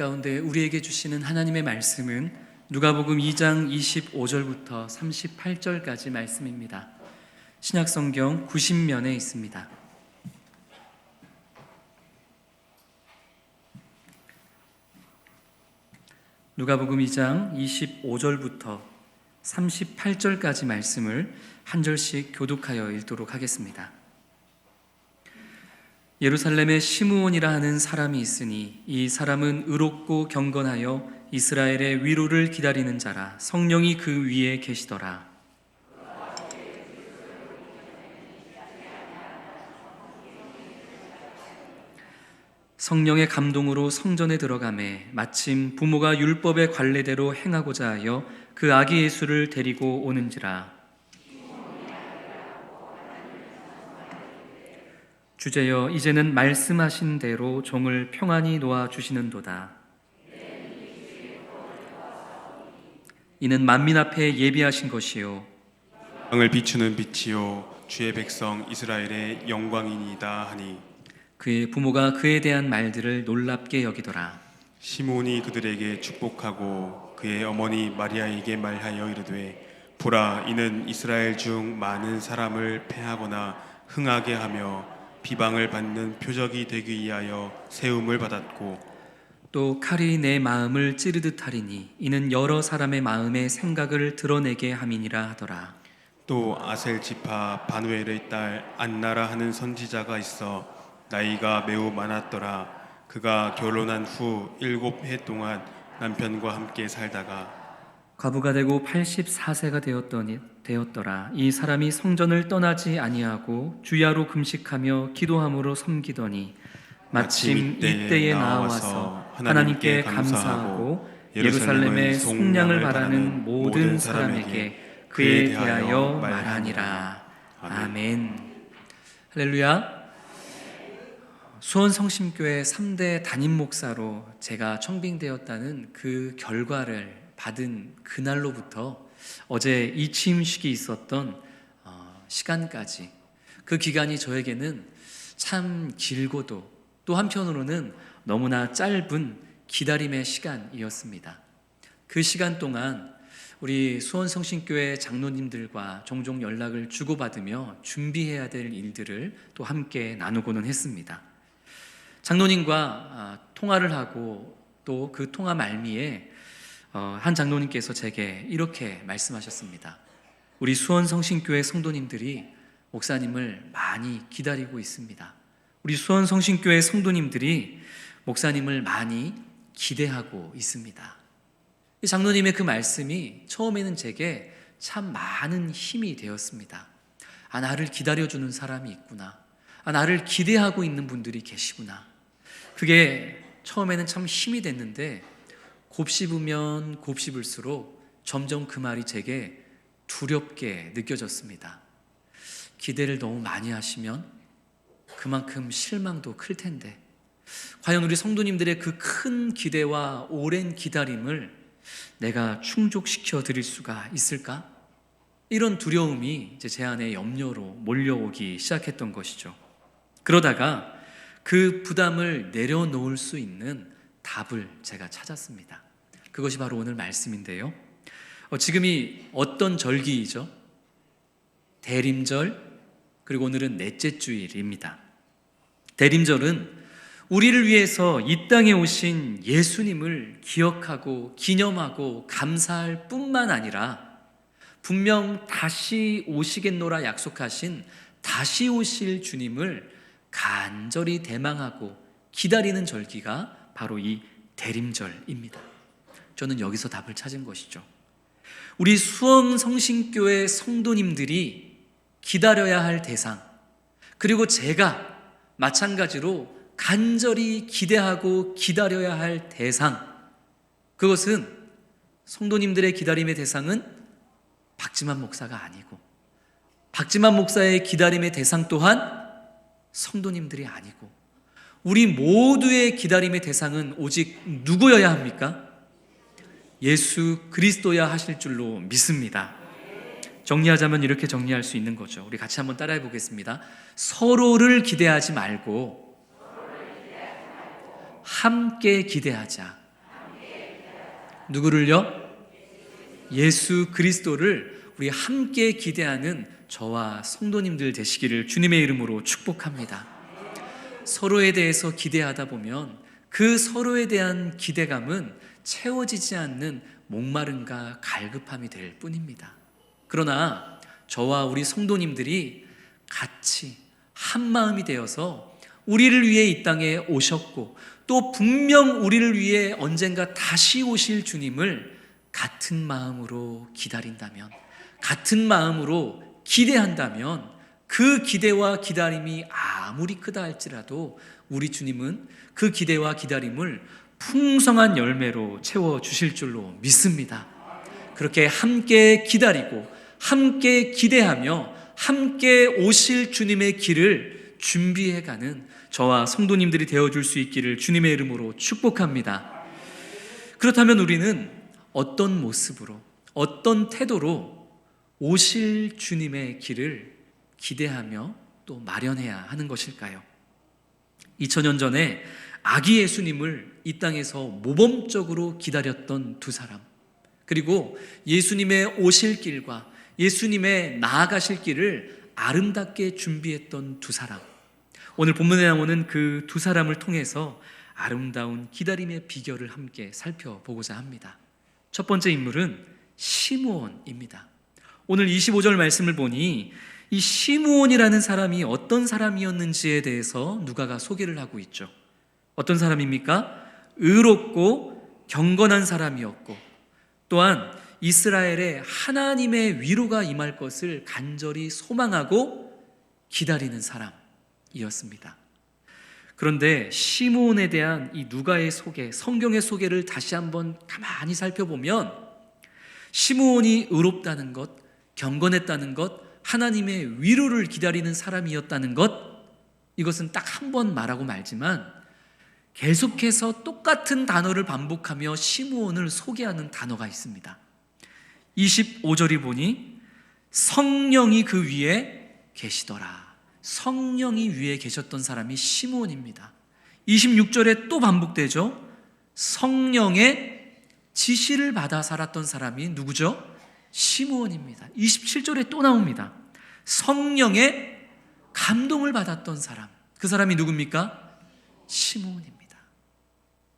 가운데 우리에게 주시는 하나님의 말씀은 누가복음 2장 25절부터 38절까지 말씀입니다. 신약 성경 90면에 있습니다. 누가복음 2장 25절부터 38절까지 말씀을 한 절씩 교독하여 읽도록 하겠습니다. 예루살렘에 시므온이라 하는 사람이 있으니 이 사람은 의롭고 경건하여 이스라엘의 위로를 기다리는 자라 성령이 그 위에 계시더라. 성령의 감동으로 성전에 들어가매 마침 부모가 율법의 관례대로 행하고자 하여 그 아기 예수를 데리고 오는지라 주제여 이제는 말씀하신 대로 종을 평안히 놓아 주시는도다. 이는 만민 앞에 예비하신 것이요 땅을 비추는 빛이요 주의 백성 이스라엘의 영광이니이다 하니 그의 부모가 그에 대한 말들을 놀랍게 여기더라. 시몬이 그들에게 축복하고 그의 어머니 마리아에게 말하여 이르되 보라 이는 이스라엘 중 많은 사람을 패하거나 흥하게 하며 비방을 받는 표적이 되기 위하여 세움을 받았고 또 칼이 내 마음을 찌르듯 하리니 이는 여러 사람의 마음의 생각을 드러내게 함이니라 하더라. 또 아셀 지파 바누엘의 딸 안나라 하는 선지자가 있어 나이가 매우 많았더라 그가 결혼한 후 일곱 해 동안 남편과 함께 살다가 과부가 되고 84세가 되었더니 되었더라. 이 사람이 성전을 떠나지 아니하고 주야로 금식하며 기도함으로 섬기더니 마침 이때에 나와서 하나님께 감사하고 예루살렘의 속량을 바라는 모든 사람에게 그에 대하여 말하니라. 아멘. 할렐루야. 수원 성심교회 3대 담임 목사로 제가 청빙되었다는 그 결과를 받은 그날로부터 어제 이 취임식이 있었던 어, 시간까지 그 기간이 저에게는 참 길고도 또 한편으로는 너무나 짧은 기다림의 시간이었습니다. 그 시간 동안 우리 수원성신교회 장로님들과 종종 연락을 주고받으며 준비해야 될 일들을 또 함께 나누고는 했습니다. 장로님과 아, 통화를 하고 또 그 통화 말미에 어, 한 장로님께서 제게 이렇게 말씀하셨습니다. 우리 수원 성신교회 성도님들이 목사님을 많이 기다리고 있습니다. 우리 수원 성신교회 성도님들이 목사님을 많이 기대하고 있습니다. 이 장로님의 그 말씀이 처음에는 제게 참 많은 힘이 되었습니다. 아, 나를 기다려주는 사람이 있구나. 아, 나를 기대하고 있는 분들이 계시구나. 그게 처음에는 참 힘이 됐는데 곱씹으면 곱씹을수록 점점 그 말이 제게 두렵게 느껴졌습니다. 기대를 너무 많이 하시면 그만큼 실망도 클 텐데, 과연 우리 성도님들의 그 큰 기대와 오랜 기다림을 내가 충족시켜 드릴 수가 있을까? 이런 두려움이 이제 제 안에 염려로 몰려오기 시작했던 것이죠. 그러다가 그 부담을 내려놓을 수 있는 답을 제가 찾았습니다. 그것이 바로 오늘 말씀인데요. 어, 지금이 어떤 절기이죠? 대림절, 그리고 오늘은 넷째 주일입니다. 대림절은 우리를 위해서 이 땅에 오신 예수님을 기억하고 기념하고 감사할 뿐만 아니라 분명 다시 오시겠노라 약속하신 다시 오실 주님을 간절히 대망하고 기다리는 절기가 바로 이 대림절입니다. 저는 여기서 답을 찾은 것이죠. 우리 수원 성신교회 성도님들이 기다려야 할 대상, 그리고 제가 마찬가지로 간절히 기대하고 기다려야 할 대상, 그것은 성도님들의 기다림의 대상은 박지만 목사가 아니고, 박지만 목사의 기다림의 대상 또한 성도님들이 아니고, 우리 모두의 기다림의 대상은 오직 누구여야 합니까? 예수 그리스도야 하실 줄로 믿습니다. 정리하자면 이렇게 정리할 수 있는 거죠. 우리 같이 한번 따라해 보겠습니다. 서로를 기대하지 말고 함께 기대하자. 누구를요? 예수 그리스도를 우리 함께 기대하는 저와 성도님들 되시기를 주님의 이름으로 축복합니다. 서로에 대해서 기대하다 보면 그 서로에 대한 기대감은 채워지지 않는 목마름과 갈급함이 될 뿐입니다. 그러나 저와 우리 성도님들이 같이 한 마음이 되어서 우리를 위해 이 땅에 오셨고 또 분명 우리를 위해 언젠가 다시 오실 주님을 같은 마음으로 기다린다면 같은 마음으로 기대한다면 그 기대와 기다림이 아무리 크다 할지라도 우리 주님은 그 기대와 기다림을 풍성한 열매로 채워 주실 줄로 믿습니다. 그렇게 함께 기다리고 함께 기대하며 함께 오실 주님의 길을 준비해 가는 저와 성도님들이 되어 줄 수 있기를 주님의 이름으로 축복합니다. 그렇다면 우리는 어떤 모습으로 어떤 태도로 오실 주님의 길을 기대하며 또 마련해야 하는 것일까요? 2000년 전에 아기 예수님을 이 땅에서 모범적으로 기다렸던 두 사람, 그리고 예수님의 오실 길과 예수님의 나아가실 길을 아름답게 준비했던 두 사람. 오늘 본문에 나오는 그 두 사람을 통해서 아름다운 기다림의 비결을 함께 살펴보고자 합니다. 첫 번째 인물은 시므온입니다. 오늘 25절 말씀을 보니 이 시므온이라는 사람이 어떤 사람이었는지에 대해서 누가가 소개를 하고 있죠. 어떤 사람입니까? 의롭고 경건한 사람이었고 또한 이스라엘에 하나님의 위로가 임할 것을 간절히 소망하고 기다리는 사람이었습니다. 그런데 시므온에 대한 이 누가의 소개, 성경의 소개를 다시 한번 가만히 살펴보면 시므온이 의롭다는 것, 경건했다는 것, 하나님의 위로를 기다리는 사람이었다는 것, 이것은 딱 한 번 말하고 말지만 계속해서 똑같은 단어를 반복하며 시므온을 소개하는 단어가 있습니다. 25절이 보니 성령이 그 위에 계시더라. 성령이 위에 계셨던 사람이 시므온입니다. 26절에 또 반복되죠. 성령의 지시를 받아 살았던 사람이 누구죠? 시므온입니다. 27절에 또 나옵니다. 성령의 감동을 받았던 사람. 그 사람이 누굽니까? 시므온입니다.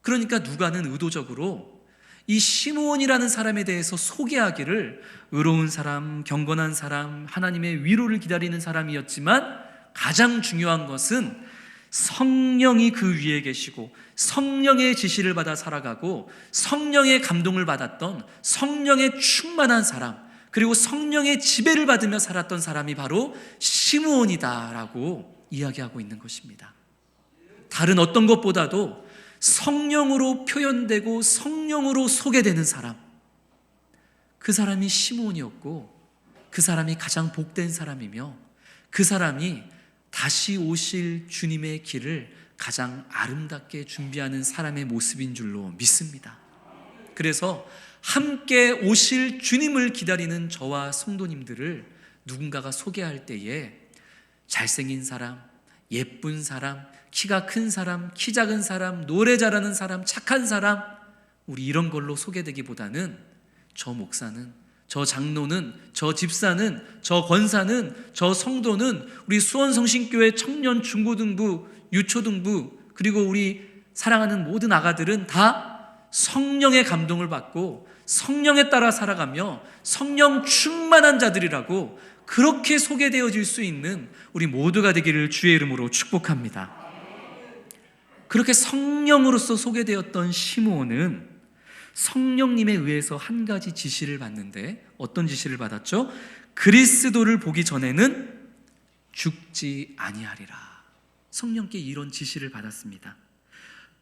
그러니까 누가는 의도적으로 이 시므온이라는 사람에 대해서 소개하기를 의로운 사람, 경건한 사람, 하나님의 위로를 기다리는 사람이었지만 가장 중요한 것은 성령이 그 위에 계시고 성령의 지시를 받아 살아가고 성령의 감동을 받았던 성령의 충만한 사람 그리고 성령의 지배를 받으며 살았던 사람이 바로 시므온이다라고 이야기하고 있는 것입니다. 다른 어떤 것보다도 성령으로 표현되고 성령으로 소개되는 사람 그 사람이 시므온이었고 그 사람이 가장 복된 사람이며 그 사람이 다시 오실 주님의 길을 가장 아름답게 준비하는 사람의 모습인 줄로 믿습니다. 그래서 함께 오실 주님을 기다리는 저와 성도님들을 누군가가 소개할 때에 잘생긴 사람, 예쁜 사람, 키가 큰 사람, 키 작은 사람, 노래 잘하는 사람, 착한 사람, 우리 이런 걸로 소개되기보다는 저 목사는 저 장로는, 저 집사는, 저 권사는, 저 성도는 우리 수원성신교회 청년 중고등부, 유초등부, 그리고 우리 사랑하는 모든 아가들은 다 성령의 감동을 받고 성령에 따라 살아가며 성령 충만한 자들이라고 그렇게 소개되어질 수 있는 우리 모두가 되기를 주의 이름으로 축복합니다. 그렇게 성령으로서 소개되었던 시므온은 성령님에 의해서 한 가지 지시를 받는데 어떤 지시를 받았죠? 그리스도를 보기 전에는 죽지 아니하리라. 성령께 이런 지시를 받았습니다.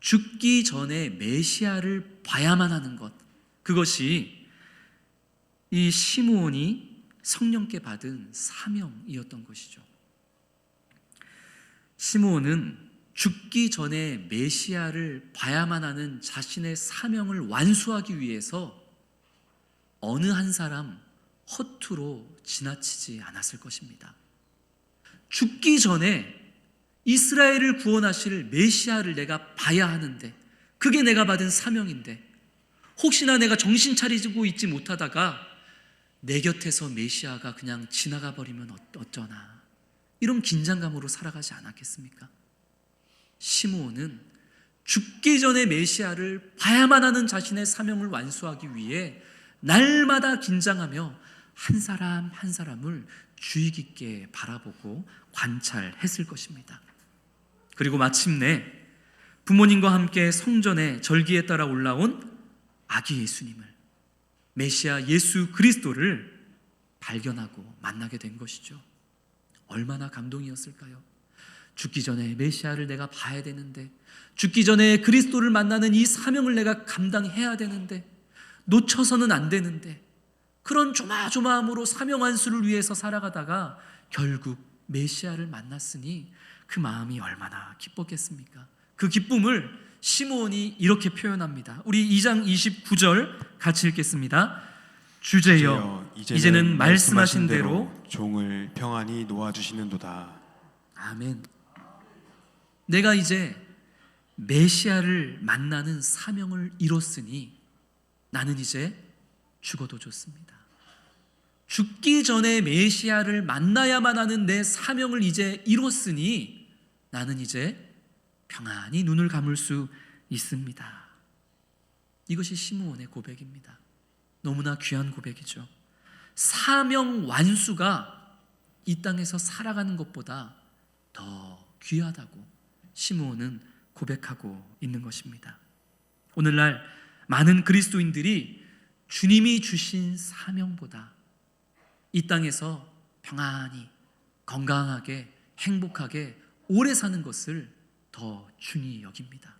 죽기 전에 메시아를 봐야만 하는 것. 그것이 이 시므온이 성령께 받은 사명이었던 것이죠. 시므온은 죽기 전에 메시아를 봐야만 하는 자신의 사명을 완수하기 위해서 어느 한 사람 허투루 지나치지 않았을 것입니다. 죽기 전에 이스라엘을 구원하실 메시아를 내가 봐야 하는데 그게 내가 받은 사명인데 혹시나 내가 정신 차리고 있지 못하다가 내 곁에서 메시아가 그냥 지나가 버리면 어- 어쩌나 이런 긴장감으로 살아가지 않았겠습니까? 시므온은 죽기 전에 메시아를 봐야만 하는 자신의 사명을 완수하기 위해 날마다 긴장하며 한 사람 한 사람을 주의 깊게 바라보고 관찰했을 것입니다. 그리고 마침내 부모님과 함께 성전에 절기에 따라 올라온 아기 예수님을 메시아 예수 그리스도를 발견하고 만나게 된 것이죠. 얼마나 감동이었을까요? 죽기 전에 메시아를 내가 봐야 되는데 죽기 전에 그리스도를 만나는 이 사명을 내가 감당해야 되는데 놓쳐서는 안 되는데 그런 조마조마함으로 사명 완수를 위해서 살아가다가 결국 메시아를 만났으니 그 마음이 얼마나 기뻤겠습니까? 그 기쁨을 시므온이 이렇게 표현합니다. 우리 2장 29절 같이 읽겠습니다. 주제여 이제는 말씀하신 대로 종을 평안히 놓아 주시는도다. 아멘. 내가 이제 메시아를 만나는 사명을 이뤘으니 나는 이제 죽어도 좋습니다. 죽기 전에 메시아를 만나야만 하는 내 사명을 이제 이뤘으니 나는 이제 평안히 눈을 감을 수 있습니다. 이것이 시므온의 고백입니다. 너무나 귀한 고백이죠. 사명 완수가 이 땅에서 살아가는 것보다 더 귀하다고 시므온은 고백하고 있는 것입니다. 오늘날 많은 그리스도인들이 주님이 주신 사명보다 이 땅에서 평안히 건강하게 행복하게 오래 사는 것을 더 중히 여깁니다.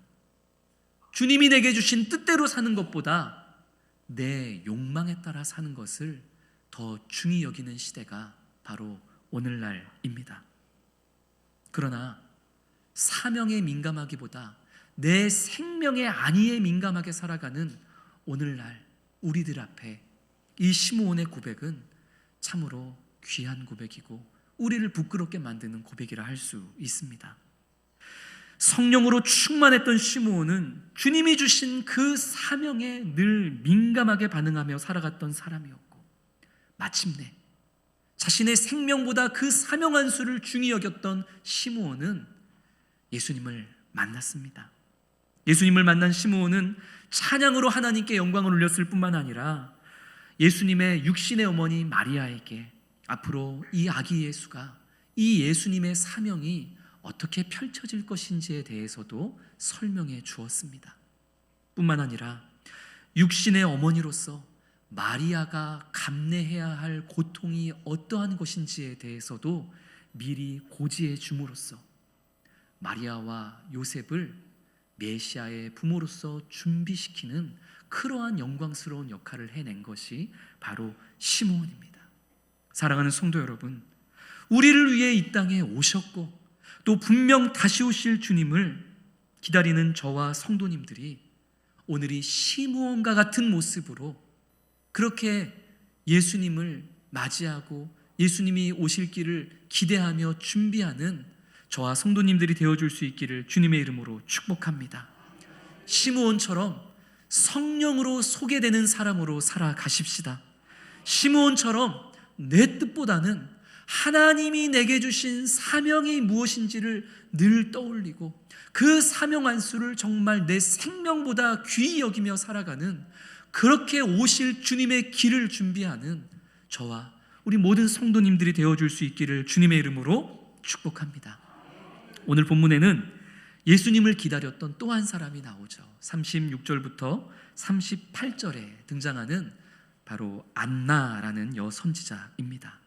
주님이 내게 주신 뜻대로 사는 것보다 내 욕망에 따라 사는 것을 더 중히 여기는 시대가 바로 오늘날입니다. 그러나 사명에 민감하기보다 내 생명의 안위에 민감하게 살아가는 오늘날 우리들 앞에 이 시므온의 고백은 참으로 귀한 고백이고 우리를 부끄럽게 만드는 고백이라 할 수 있습니다. 성령으로 충만했던 시므온은 주님이 주신 그 사명에 늘 민감하게 반응하며 살아갔던 사람이었고 마침내 자신의 생명보다 그 사명 한 수를 중히 여겼던 시므온은 예수님을 만났습니다. 예수님을 만난 시므온은 찬양으로 하나님께 영광을 올렸을 뿐만 아니라 예수님의 육신의 어머니 마리아에게 앞으로 이 아기 예수가 이 예수님의 사명이 어떻게 펼쳐질 것인지에 대해서도 설명해 주었습니다. 뿐만 아니라 육신의 어머니로서 마리아가 감내해야 할 고통이 어떠한 것인지에 대해서도 미리 고지해 줌으로써 마리아와 요셉을 메시아의 부모로서 준비시키는 그러한 영광스러운 역할을 해낸 것이 바로 시므온입니다. 사랑하는 성도 여러분, 우리를 위해 이 땅에 오셨고 또 분명 다시 오실 주님을 기다리는 저와 성도님들이 오늘이 시므온과 같은 모습으로 그렇게 예수님을 맞이하고 예수님이 오실 길을 기대하며 준비하는 저와 성도님들이 되어줄 수 있기를 주님의 이름으로 축복합니다. 시므온처럼 성령으로 소개되는 사람으로 살아가십시다. 시므온처럼 내 뜻보다는 하나님이 내게 주신 사명이 무엇인지를 늘 떠올리고 그 사명 안수를 정말 내 생명보다 귀히 여기며 살아가는 그렇게 오실 주님의 길을 준비하는 저와 우리 모든 성도님들이 되어줄 수 있기를 주님의 이름으로 축복합니다. 오늘 본문에는 예수님을 기다렸던 또 한 사람이 나오죠. 36절부터 38절에 등장하는 바로 안나라는 여선지자입니다.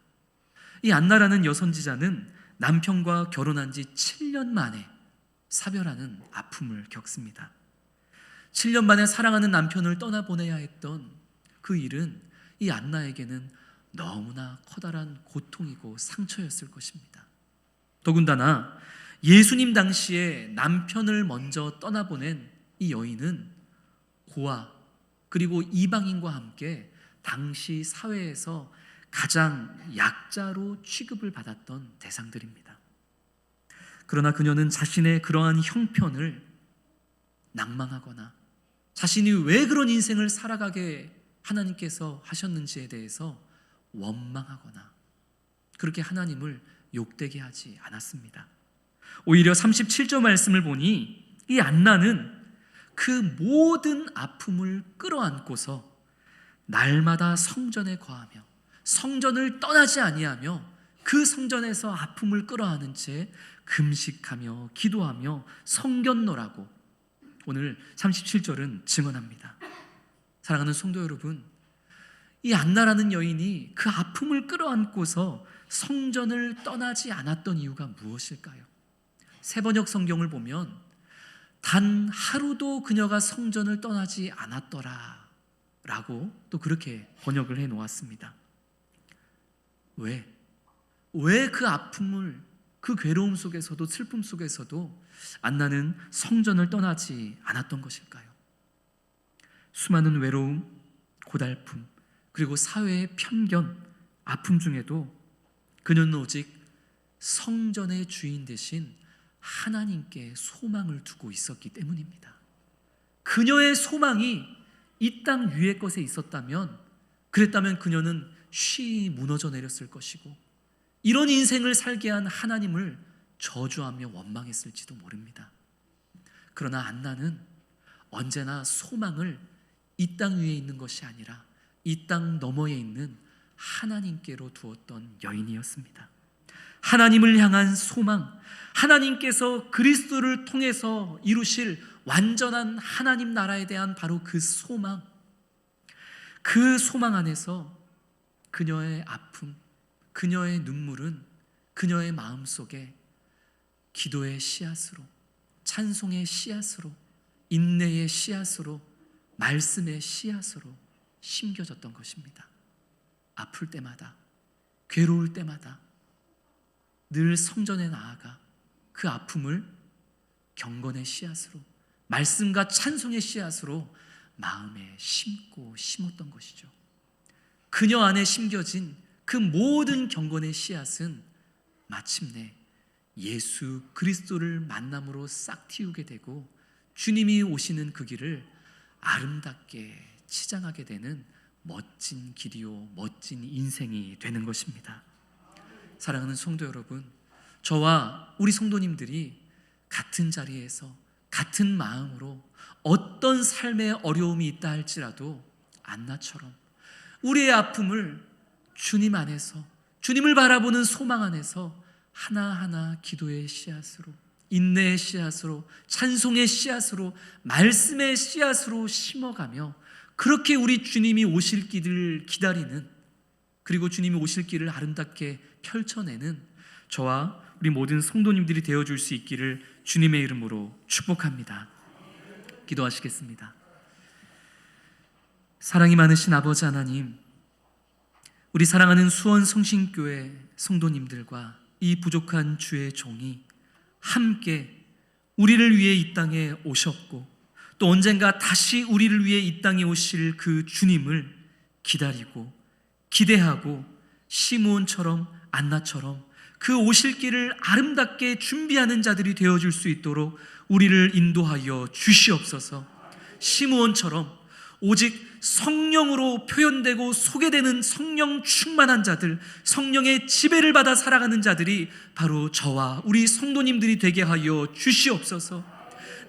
이 안나라는 여선지자는 남편과 결혼한 지 7년 만에 사별하는 아픔을 겪습니다. 7년 만에 사랑하는 남편을 떠나보내야 했던 그 일은 이 안나에게는 너무나 커다란 고통이고 상처였을 것입니다. 더군다나 예수님 당시에 남편을 먼저 떠나보낸 이 여인은 고아 그리고 이방인과 함께 당시 사회에서 가장 약자로 취급을 받았던 대상들입니다. 그러나 그녀는 자신의 그러한 형편을 낭망하거나 자신이 왜 그런 인생을 살아가게 하나님께서 하셨는지에 대해서 원망하거나 그렇게 하나님을 욕되게 하지 않았습니다. 오히려 37절 말씀을 보니 이 안나는 그 모든 아픔을 끌어안고서 날마다 성전에 거하며 성전을 떠나지 아니하며 그 성전에서 아픔을 끌어안은 채 금식하며 기도하며 성견노라고 오늘 37절은 증언합니다. 사랑하는 성도 여러분, 이 안나라는 여인이 그 아픔을 끌어안고서 성전을 떠나지 않았던 이유가 무엇일까요? 세번역 성경을 보면 단 하루도 그녀가 성전을 떠나지 않았더라 라고 또 그렇게 번역을 해 놓았습니다. 왜? 왜 그 아픔을 그 괴로움 속에서도 슬픔 속에서도 안나는 성전을 떠나지 않았던 것일까요? 수많은 외로움, 고달픔, 그리고 사회의 편견, 아픔 중에도 그녀는 오직 성전의 주인 대신 하나님께 소망을 두고 있었기 때문입니다. 그녀의 소망이 이 땅 위의 것에 있었다면, 그랬다면 그녀는 쉬 무너져 내렸을 것이고, 이런 인생을 살게 한 하나님을 저주하며 원망했을지도 모릅니다. 그러나 안나는 언제나 소망을 이 땅 위에 있는 것이 아니라 이 땅 너머에 있는 하나님께로 두었던 여인이었습니다. 하나님을 향한 소망, 하나님께서 그리스도를 통해서 이루실 완전한 하나님 나라에 대한 바로 그 소망, 그 소망 안에서 그녀의 아픔, 그녀의 눈물은 그녀의 마음 속에 기도의 씨앗으로, 찬송의 씨앗으로, 인내의 씨앗으로, 말씀의 씨앗으로 심겨졌던 것입니다. 아플 때마다, 괴로울 때마다 늘 성전에 나아가 그 아픔을 경건의 씨앗으로, 말씀과 찬송의 씨앗으로 마음에 심고 심었던 것이죠. 그녀 안에 심겨진 그 모든 경건의 씨앗은 마침내 예수 그리스도를 만남으로 싹 틔우게 되고 주님이 오시는 그 길을 아름답게 치장하게 되는 멋진 길이요 멋진 인생이 되는 것입니다. 사랑하는 성도 여러분, 저와 우리 성도님들이 같은 자리에서 같은 마음으로 어떤 삶의 어려움이 있다 할지라도 안나처럼 우리의 아픔을 주님 안에서 주님을 바라보는 소망 안에서 하나하나 기도의 씨앗으로 인내의 씨앗으로 찬송의 씨앗으로 말씀의 씨앗으로 심어가며 그렇게 우리 주님이 오실 길을 기다리는 그리고 주님이 오실 길을 아름답게 펼쳐내는 저와 우리 모든 성도님들이 되어 줄 수 있기를 주님의 이름으로 축복합니다. 기도하시겠습니다. 사랑이 많으신 아버지 하나님, 우리 사랑하는 수원 성신교회 성도님들과 이 부족한 주의 종이 함께 우리를 위해 이 땅에 오셨고 또 언젠가 다시 우리를 위해 이 땅에 오실 그 주님을 기다리고 기대하고 시므온처럼 안나처럼 그 오실 길을 아름답게 준비하는 자들이 되어 줄 수 있도록 우리를 인도하여 주시옵소서. 시므온처럼 오직 성령으로 표현되고 소개되는 성령 충만한 자들, 성령의 지배를 받아 살아가는 자들이 바로 저와 우리 성도님들이 되게 하여 주시옵소서.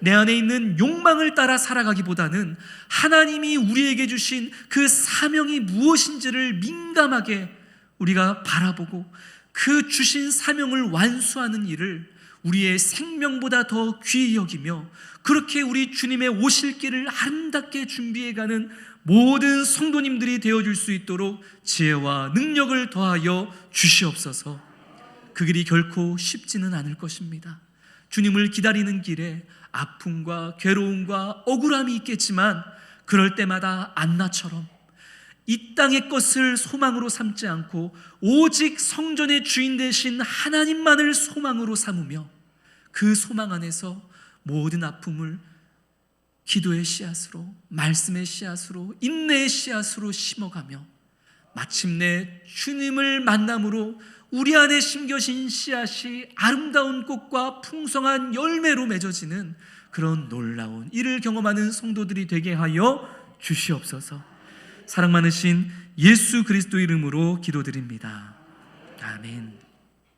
내 안에 있는 욕망을 따라 살아가기보다는 하나님이 우리에게 주신 그 사명이 무엇인지를 민감하게 우리가 바라보고 그 주신 사명을 완수하는 일을 우리의 생명보다 더 귀히 여기며 그렇게 우리 주님의 오실 길을 아름답게 준비해가는 모든 성도님들이 되어줄 수 있도록 지혜와 능력을 더하여 주시옵소서. 그 길이 결코 쉽지는 않을 것입니다. 주님을 기다리는 길에 아픔과 괴로움과 억울함이 있겠지만 그럴 때마다 안나처럼 이 땅의 것을 소망으로 삼지 않고 오직 성전의 주인 되신 하나님만을 소망으로 삼으며 그 소망 안에서 모든 아픔을 기도의 씨앗으로 말씀의 씨앗으로 인내의 씨앗으로 심어가며 마침내 주님을 만남으로 우리 안에 심겨진 씨앗이 아름다운 꽃과 풍성한 열매로 맺어지는 그런 놀라운 이를 경험하는 성도들이 되게 하여 주시옵소서. 사랑 많으신 예수 그리스도 이름으로 기도드립니다. 아멘.